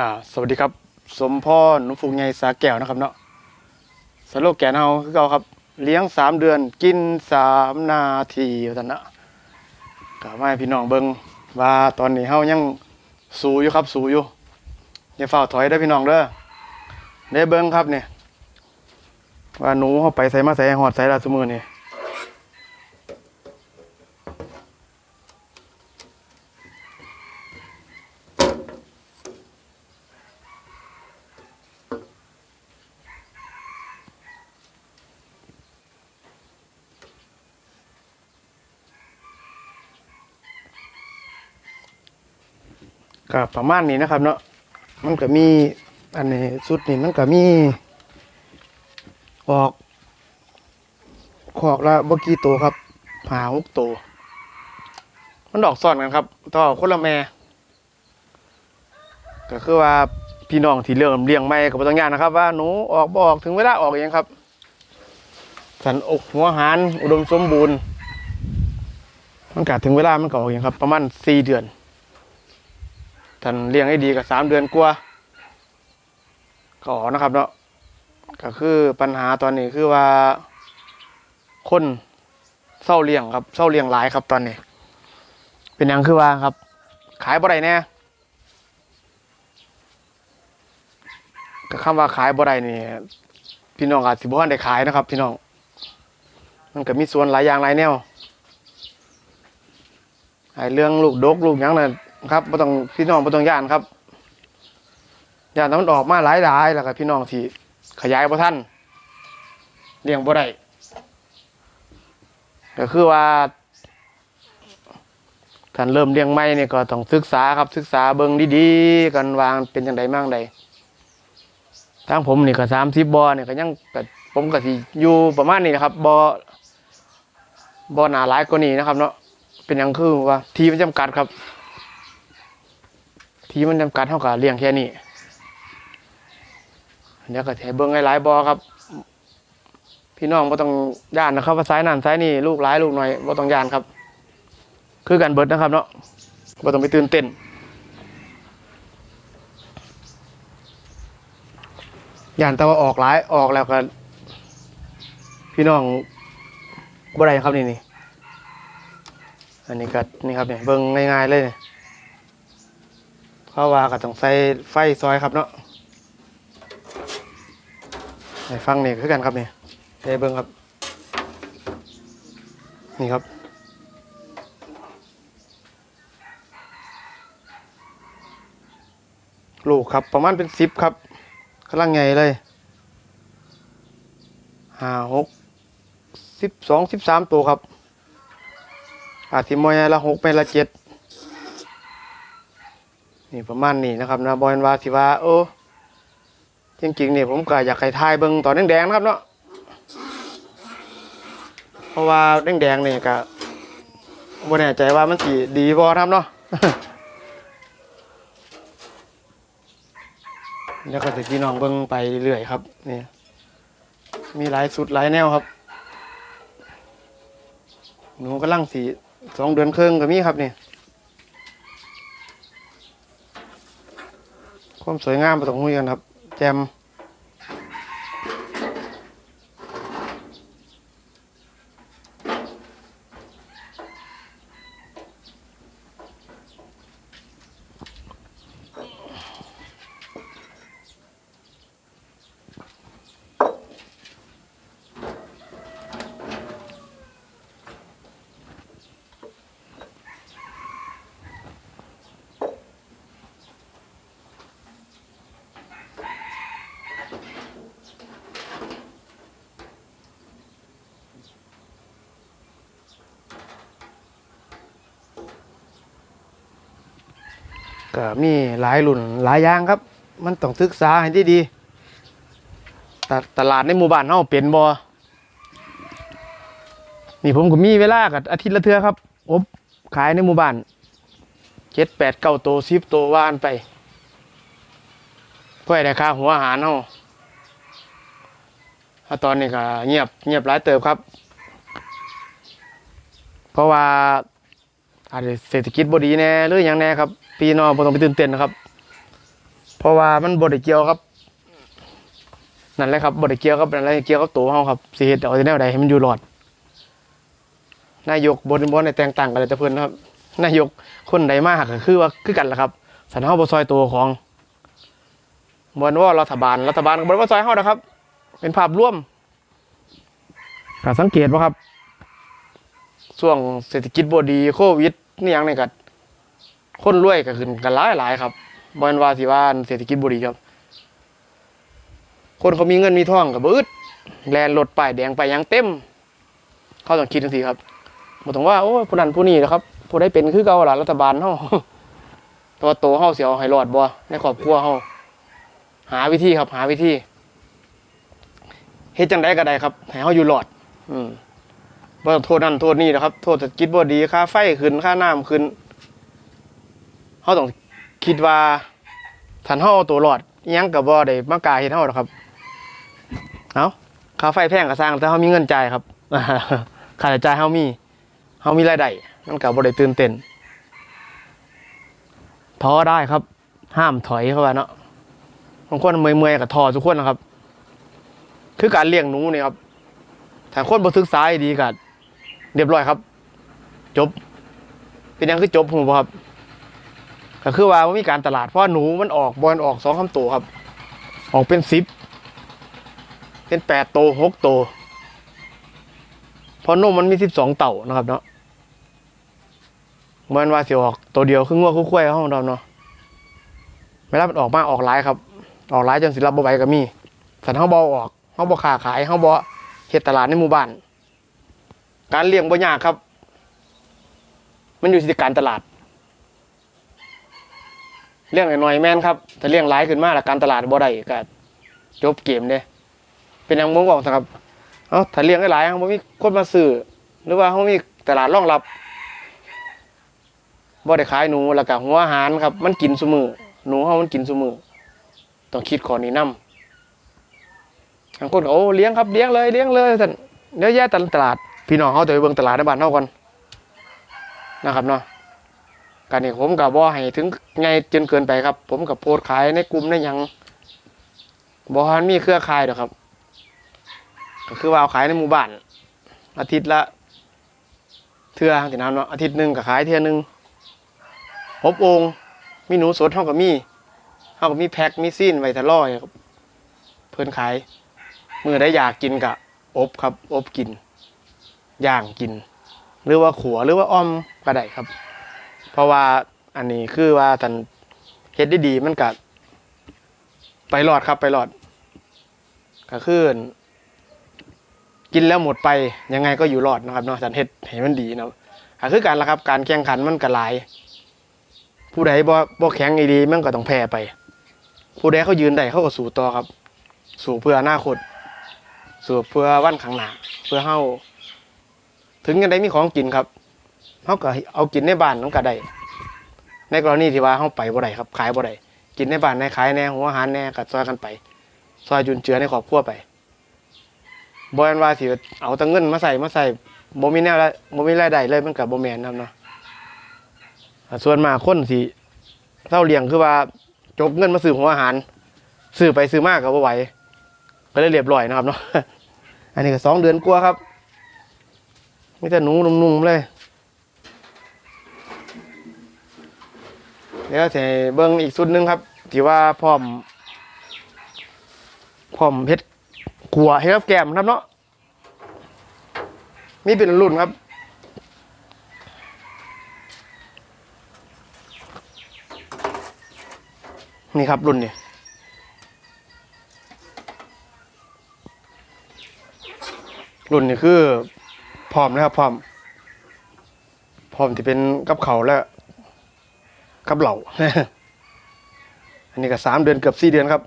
อ่าสวัสดีครับ สมพรหนุฟูงใหญ่สาแก้วนะครับเนาะสโลแกนเฮาคือเก่าครับ เลี้ยงสามเดือนกินสามนาทีว่านนะก็มาพี่น้องเบิงว่าตอนนี้เฮายังสูอยู่ครับ สูอยู่อย่าเฝ้าถอยเด้พี่น้องเด้อได้เบิงครับเนี่ยว่าหนูเฮาไปใส่มาใส่หอดใส่ละซุมื้อนี่ ก็ประมาณนี้นะครับ เนาะมันก็มีอันนี้สุดนี่มันก็มีออกขอกละบกี่ตัวครับหาหกตัวมันดอกซ่อนกันครับ ต่อคนละแม่ ก็คือว่าพี่น้องที่เริ่มเลี้ยงไม่ก็บ่ต้องยานนะครับ ว่าหนูออกบ่ออกถึงเวลาออกเองครับ สันอกหัวหารอุดมสมบูรณ์ มันก็ถึงเวลามันก็ออกเองครับ ประมาณสี่เดือน ท่านเลี้ยงให้ดีกับสามเดือนกว่าก็ออกนะครับเนาะก็คือปัญหาตอนนี้คือว่า คนเศร้าเลี้ยงครับเศร้าเลี้ยงหลายครับตอนนี้ เป็นหยังคือว่าครับ ขายบ่ได้แน่ก็คำว่าขายบ่ได้นี่พี่น้องอาจสิบ่ทันได้ขายนะครับ พี่น้อง มันก็มีส่วนหลายอย่างหลายแนวไอ้เรื่องลูกดกลูกยังน่ะ ครับบ่ต้องพี่น้องบ่ต้องย่านครับย่านถ้ามันออกมาหลายหลายแล้วก็พี่น้องที่ขยายบ่ทันเลี้ยงบ่ได้ก็คือว่าท่านเริ่มเลี้ยงใหม่นี่ยก็ต้องศึกษาครับศึกษาเบิ่งดีๆกันวางเป็นจังไดมั่งใดทางผมนี่ก็30บ่อนี่ยก็ยังผมก็สิอยู่ประมาณนี้นะครับบ่บ่หนาหลายกว่านี้นะครับ เนาะเป็นหยังคือว่าทีมันจำกัดครับ ที่มันจำกัดเท่ากับเลี้ยงแค่นี้เดี๋ยวก็แถเบิ้งหลายๆบอครับ พี่น้องบ่ต้องย่านนะครับว่าซ้ายนั่นซ้ายนี่ลูกหลายลูกหน่อยบ่ต้องย่านครับ คือกันเบิดนะครับ เนาะบ่ต้องไปตื่นเต้นย่านแต่ว่าออกหลายออกแล้วก็พี่น้องบ่ได้ครับนี่นี่อันนี้ก็นี่ครับเนี่ยเบิ่งง่ายๆเลยเนี่ย เพราะว่าก็ต้องใส่ไฟซอยครับเนาะในฟังนี่คือกันครับนี่ยได้เบิ้งครับ นี่ครับ ลูกครับประมาณเป็นสิบครับกำลังใหญ่เลยห้าหกสิบสองสิบสามตัวครับ อาจสิมอยละหกไปละเจ็ด นี่ประมาณนี้นะครับนะบอยว่าสิว่าโอ้จริงๆนี่ผมก็อยากให้ทายเบิ่งตอนแดงๆนะครับเนาะเพราะว่าแดงๆนี่ก็บ่แน่ใจว่ามันสิดีบ่ครับเนาะเดี๋ยวก็จะพี่น้องเบิ่งไปเรื่อยครับนี่มีหลายสุดหลายแนวครับ หนูกำลังสีสองเดือนครึ่งก็มีครับนี่ ความสวยงามประสงคุยกันครับ แจม ก็มีหลายรุ่นหลายอย่างครับ มันต้องศึกษาให้ดีๆตตลาดในหมู่บ้านเฮาเป็นบ่นี่ผมก็มีเวลากับอาทิตย์ละเทื่อครับอบขายในหมู่บ้านเจ็ดแปดเก้าโตสิบโตว่านไปเพื่อได้ค่าหัวอาหารเฮาถ้าตอนนี้ก็เงียบเงียบหลายเติบครับ เพราะว่า อาจจะเศรษฐกิจบดีแน่หรืออย่างแน่ครับ พี่น้องบ่ต้องไปตื่นเต้นนะครับ เพราะว่ามันบ่ได้เกี่ยวครับนั่นแหละครับบ่ได้เกี่ยวกับนั่นแหละเกี่ยวกับตัวเฮาครับสิเฮ็ดเอาแนวใดให้มันอยู่รอดนายกบ่ได้บ่ได้แต่งตั้งกันเลยแต่เพิ่นนะครับ นายกคนใดมาก็คือว่าคือกันแหละครับสันเฮาบ่ซอยตัวของบนว่ารัฐบาลรัฐบาลก็บ่ได้ว่าซอยเฮานะครับ เป็นภาพรวมก็สังเกตบ่ครับ ช่วงเศรษฐกิจบ่ดีโควิดนี่ยังนี่ก็คนรวยก็ขึ้นกันหลายหลายๆครับบ่แม่นว่าสิว่าเศรษฐกิจบ่ดีครับ คนเขามีเงินมีทองก็บ่อึดแลนรถป้ายแดงไปยังเต็ม เขาต้องคิดจังซี่ครับบ่ต้องว่าโอ้ยผู้นั้นผู้นี้นะครับผู้ใดเป็นคือเก่าล่ะรัฐบาลเฮาตัวโตเฮาสิเอาให้รอดบ่ในครอบครัวเฮาหาวิธีครับ หาวิธีเฮ็ดจังไดก็ได้ครับให้เฮาอยู่รอด อืม บ่ต้องโทษนั่นโทษนี่นะครับ โทษเศรษฐกิจบ่ดีค่าไฟขึ้นค่าน้ำขึ้นเฮาต้องคิดว่าถ้าเฮาเอาตัวรอดยังก็บ่ได้มากาเฮ็ดเฮาหรอกครับเอาค่าไฟแพงก็สร้างแต่เฮามีเงินจ่ายครับค่าใช้จ่ายเฮามีเฮามีรายได้มันก็บ่ได้ตื่นเต้นท้อได้ครับ ห้ามถอยเข้าไปเนาะบางคนเมื่อยๆกับท้อทุกคนนะครับ คือการเลี้ยงหนูเนี่ยครับถ้าคนบ่ศึกษาดีก็ เรียบร้อยครับ จบ เป็นยังคือจบผมครับ ก็คือว่ามีการตลาดเพราะหนูมันออกบอลออกสองคำตัวครับ ออกเป็นสิบเป็นแปดโตหกโตเพราะนมมันมีสิบสองเต่านะครับเนาะมันว่าสิออกตัวเดียวคืองัวคู่ควายของเราเนาะเวลามันออกมาออกหลายครับ ออกหลายจนสิรับบ่ไหวก็มีสันเฮาบ่เอออกเฮาบ่ค้าขายเฮาบ่เฮ็ดตลาดในหมู่บ้าน การเลี้ยงบ่ยากครับ มันอยู่ที่การตลาด เลี้ยงน้อยๆแม่นครับถ้าเลี้ยงหลายขึ้นมาแล้วการตลาดบ่ได้ก็จบเกมเด้เป็นหยังบ่บอกนะครับเอ้าถ้าเลี้ยงหลายๆเฮาบ่มีคนมาซื้อหรือว่าเฮามีตลาดรองรับบ่ได้ขายหนูแล้วก็หัวอาหารครับ มันกินซุมือหนูเฮามันกินซุมือต้องคิดข้อนี้นํบางคนก็โอ้เลี้ยงครับเลี้ยงเลยเลี้ยงเลยท่านเดี๋ยวแย่ตลาด พี่น้องเฮาจะไปเบิ่งตลาดในบ้านเฮาก่อนนะครับเนาะการนี้ผมก็บ่ให้ถึงไงจนเกินไปครับ ผมก็โพสขายในกลุ่มในหยังบ่ทันมีเครือข่ายดอกครับ ก็คือว่าเอาขายในหมู่บ้าน อาทิตย์ละเทื่อจังซี่นะเนาะอาทิตย์หนึ่งก็ขายเทื่อหนึ่งอบองมีหนูสดเท่ากับมีเท่ากับมีแพ็คมีซีนไว้ทะล่อยครับ เพื่อนขายมือได้อยากกินกะอบครับ อบกิน ย่างกิน หรือว่าขัวหรือว่าอ้อมก็ได้ครับ เพราะว่าอันนี้คือว่าท่านเฮ็ดได้ดีมันกะไปรอดครับไปรอดก็คือกินแล้วหมดไปยังไงก็อยู่รอดนะครับเนาะท่านเฮ็ดให้มันดีนะก็คือการละครับ การแข่งขันมันก็หลาย ผู้ใดบ่บ่แข็งอีดีมันก็ต้องแพ้ไป ผู้ใดเขายืนได้เขาก็สู้ต่อครับ สู้เพื่ออนาคตสู้เพื่อวันข้างหน้าเพื่อเฮา ถึงจะได้มีของกินครับเฮาก็เอากินในบ้านนำก็ได้ในกรณีที่ว่าเฮาไปบ่ได้ครับ ขายบ่ได้กินในบ้านในขายแน่หัวอาหารแน่ก็ซอยกันไปซอยจุนเจือในครอบครัวไปบ่แม่นว่าสิเอาแต่เงินมาใส่มาใส่บ่มีแนวละบ่มีรายได้เลยมันก็บ่แมนนำเนาะส่วนมาคนสิเศร้าเลี้ยงคือว่าจกเงินมาซื้อหัวอาหารซื้อไปซื้อมากก็บ่ไหวก็เลยเรียบร้อยนะครับเนาะอันนี้ก็สองเดือนกว่าครับ มีแต่หนูนุ่มๆเลย เดี๋ยวจะให้เบิ้งอีกสุดหนึงครับที่ว่าพร้อมพร้อมเฮ็ดขัวเฮ็ดกับแก้มครับเนาะมีเป็นรุ่นครับนี่ครับรุ่นนี้รุ่นนี้คือ พร้อมนะครับพร้อมพร้อมที่เป็นกับเขาและกับเหล่าอันนี้ก็สามเดือนเกือบสี่เดือนครับ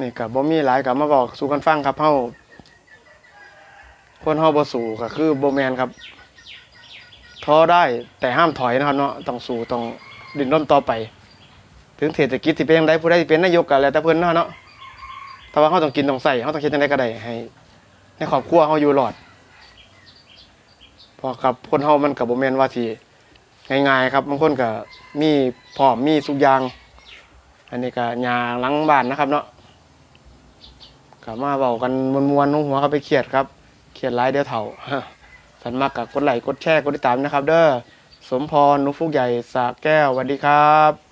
นี่กับบ่มีหลายกับมาบอกสู่กันฟังครับเฮาคนเฮาบ่สู่ก็คือบ่แมนครับท้อได้แต่ห้ามถอยนะครับเนาะต้องสู้ต้องดิ้นรนต่อไป ถึงเศรษฐกิจสิเป็นยังไงผู้ใดสิเป็นนายกก็แล้วแต่เพิ่นเนาะเนาะ แต่ว่าเขาต้องกินต้องใส่เขาต้องคิดจังไดก็ได้ให้ในครอบครัวเขาอยู่รอดพอกับคนเฮามันกับบ่แม่นว่าสิง่ายๆครับบางคนก็มีพร้อมมีสุกอยาง อันนี้ก็ยาหลังบ้านนะครับ เนาะก็มาเบากันมวนๆนุ่งหัวเขาไปเครียดครับเครียดหลายเดียวเถ่าสันมากกับกดไลค์กดแชร์กดติดตามนะครับ เด้อสมพรนุฟุกใหญ่สระแก้วสวัสดีครับ